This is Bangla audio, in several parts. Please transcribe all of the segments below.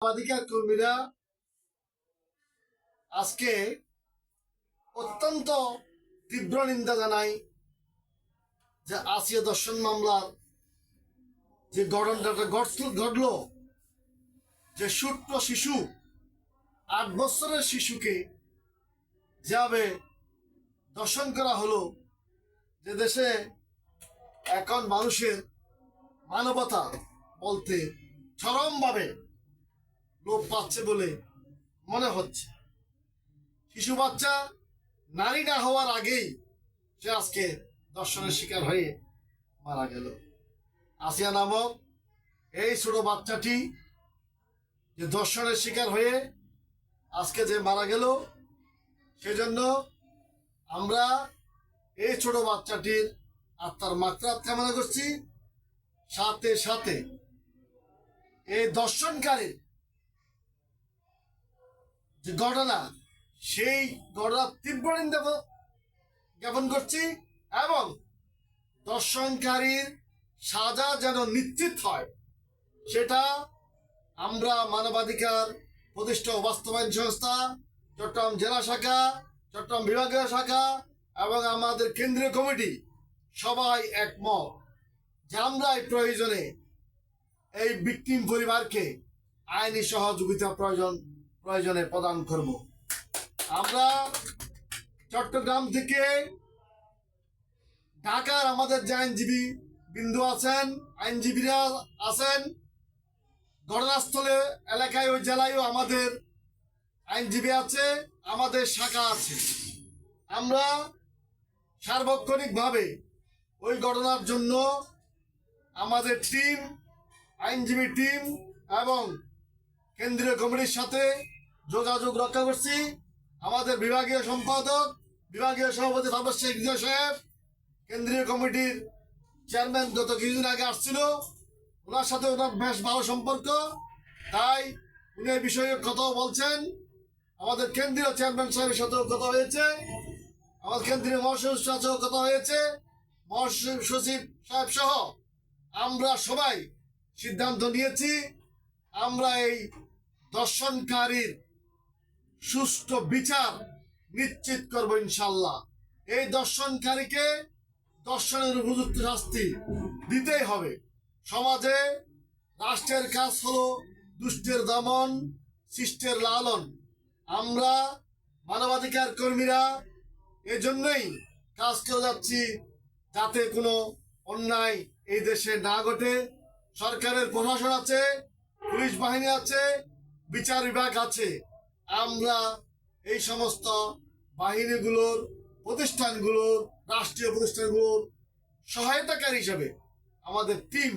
মানবাধিকার কর্মীরা আজকে অত্যন্ত তীব্র নিন্দা জানাই যে আসিয়া দর্শন মামলার যে ঘটনাটা ঘটল- যে ছোট্ট শিশু, আট বছরের শিশুকে যাবে দর্শন করা হলো, যে দেশে এখন মানুষের মানবতা বলতে চরমভাবে লোপ পাচ্ছে বলে মনে হচ্ছে। শিশু বাচ্চা নারী না হওয়ার আগেই সে আজকে দর্শনের শিকার হয়ে মারা গেল। আসিয়া নামক এই ছোট বাচ্চাটি যে দর্শনের শিকার হয়ে আজকে যে মারা গেল, সেজন্য আমরা এই ছোট বাচ্চাটির আত্মার মাত্রাত কামনা করছি। সাথে সাথে এই দর্শনকারী যে ঘটনা, সেই ঘটনার তীব্র জ্ঞাপন করছি এবং দর্শনকারীর সাজা যেন নিশ্চিত হয়, সেটা আমরা মানবাধিকার প্রতিষ্ঠা বাস্তবায়ন সংস্থা, চট্টগ্রাম জেলা শাখা, চট্টগ্রাম বিভাগীয় শাখা এবং আমাদের কেন্দ্রীয় কমিটি সবাই একমত যে আমরা এই প্রয়োজনে এই ভিকটিম পরিবারকে আইনি সহযোগিতা প্রয়োজন প্রয়োজনে প্রদান করব। আমরা চট্টগ্রাম থেকে ঢাকার আমাদের যে আইনজীবী বিন্দু আছেন, আইনজীবীরা আছেন, ঘটনাস্থলে, এলাকায় ওই জেলায়ও আমাদের আইনজীবী আছে, আমাদের শাখা আছে। আমরা সার্বক্ষণিকভাবে ওই ঘটনার জন্য আমাদের টিম, আইনজীবী টিম এবং কেন্দ্রীয় কমিটির সাথে যোগাযোগ রক্ষা করছি। আমাদের বিভাগীয় সম্পাদক, বিভাগীয় সভাপতি ফারবাস শেখ সাহেব, কেন্দ্রীয় কমিটির চেয়ারম্যান গত কিছুদিন আগে আসছিল। ওনার সাথে ওনার বেশ ভালো সম্পর্ক। তাই উনি এই বিষয়ে কথাও বলছেন। আমাদের কেন্দ্রীয় চেয়ারম্যান সাহেবের সাথেও কথা হয়েছে। আমাদের কেন্দ্রীয় মহাসচিব সাথেও কথা হয়েছে। মহাসচিব সাহেব সহ আমরা সবাই সিদ্ধান্ত নিয়েছি। আমরা এই দর্শনকারীর সুষ্ঠু বিচার নিশ্চিত করব ইনশাল্লাহ। এই দর্শনকারীকে দর্শনের উপযুক্ত শাস্তি দিতেই হবে। সমাজে রাষ্ট্রের কাজ হলো দুষ্টের দমন, শিষ্টের লালন। আমরা মানবাধিকার কর্মীরা এজন্যই কাজ করে যাচ্ছি যাতে কোনো অন্যায় এই দেশে না ঘটে। সরকারের প্রশাসন আছে, পুলিশ বাহিনী আছে, বিচার বিভাগ আছে। আমরা এই সমস্ত বাহিনীগুলোর প্রতিষ্ঠানগুলোর রাষ্ট্রীয় প্রতিষ্ঠানগুলোর সহায়তাকারী হিসাবে আমাদের টিম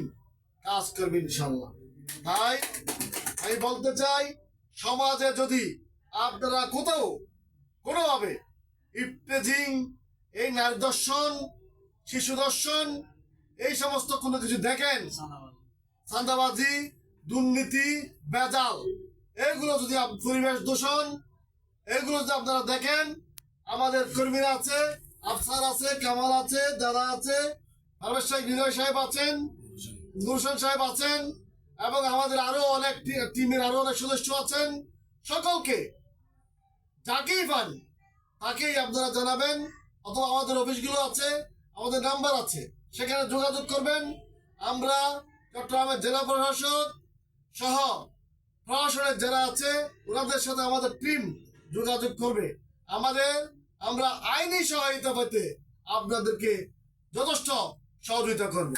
কাজ করবে ইনশাল্লাহ তাই আমি বলতে চাই সমাজে যদি আপনারা কোথাও কোনোভাবে ইফতেজিং এই নারী দর্শন শিশু দর্শন এই সমস্ত কোনো কিছু দেখেন? সান্দাবাজি দুর্নীতি বেজাল। এগুলো যদি পরিবেশ দূষণ, এগুলো যদি আপনারা দেখেন, আমাদের কর্মীরা আছে, আফসার আছে, কামাল আছে, দাদা আছে পারভেজ সাহেব বিজয় সাহেব আছেন, গুলশান সাহেব আছেন, এবং আমাদের আরও অনেক টিমের আরও অনেক সদস্য আছেন। সকলকে, যাকেই পান, তাকেই আপনারা জানাবেন, অথবা আমাদের অফিসগুলো আছে, আমাদের নাম্বার আছে, সেখানে যোগাযোগ করবেন। আমরা চট্টগ্রামের জেলা প্রশাসক সহ প্রশাসনের যারা আছে, ওনাদের সাথে আমাদের টিম যোগাযোগ করবে। আমাদের, আমরা আইনি সহায়তা পেতে আপনাদেরকে যথেষ্ট সহযোগিতা করব।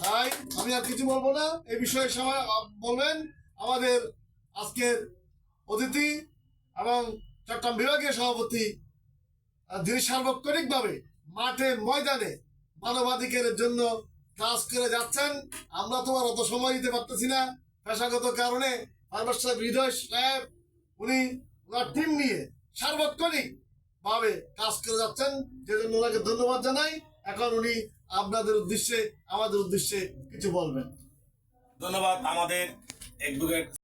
তাই আমি আর কিছু বলব না। এই বিষয়ে সময় বলবেন, আমাদের আজকের অতিথি এবং চট্টগ্রাম বিভাগীয় সভাপতি যিনি সার্বক্ষণিকভাবে মাঠে ময়দানে মানবাধিকারের জন্য কাজ করে যাচ্ছেন, আমরা তো আর অত সময় দিতে পারতেছি না। পেশাগত কারণে ফারবাস সাহেব, হৃদয় সাহেব, উনি ওনার টিম নিয়ে সার্বক্ষণিক ভাবে কাজ করে যাচ্ছেন। যেজন্য ওনাকে ধন্যবাদ জানাই। এখন উনি আপনাদের উদ্দেশ্যে, আমাদের উদ্দেশ্যে কিছু বলবেন। ধন্যবাদ। আমাদের অ্যাডভোকেট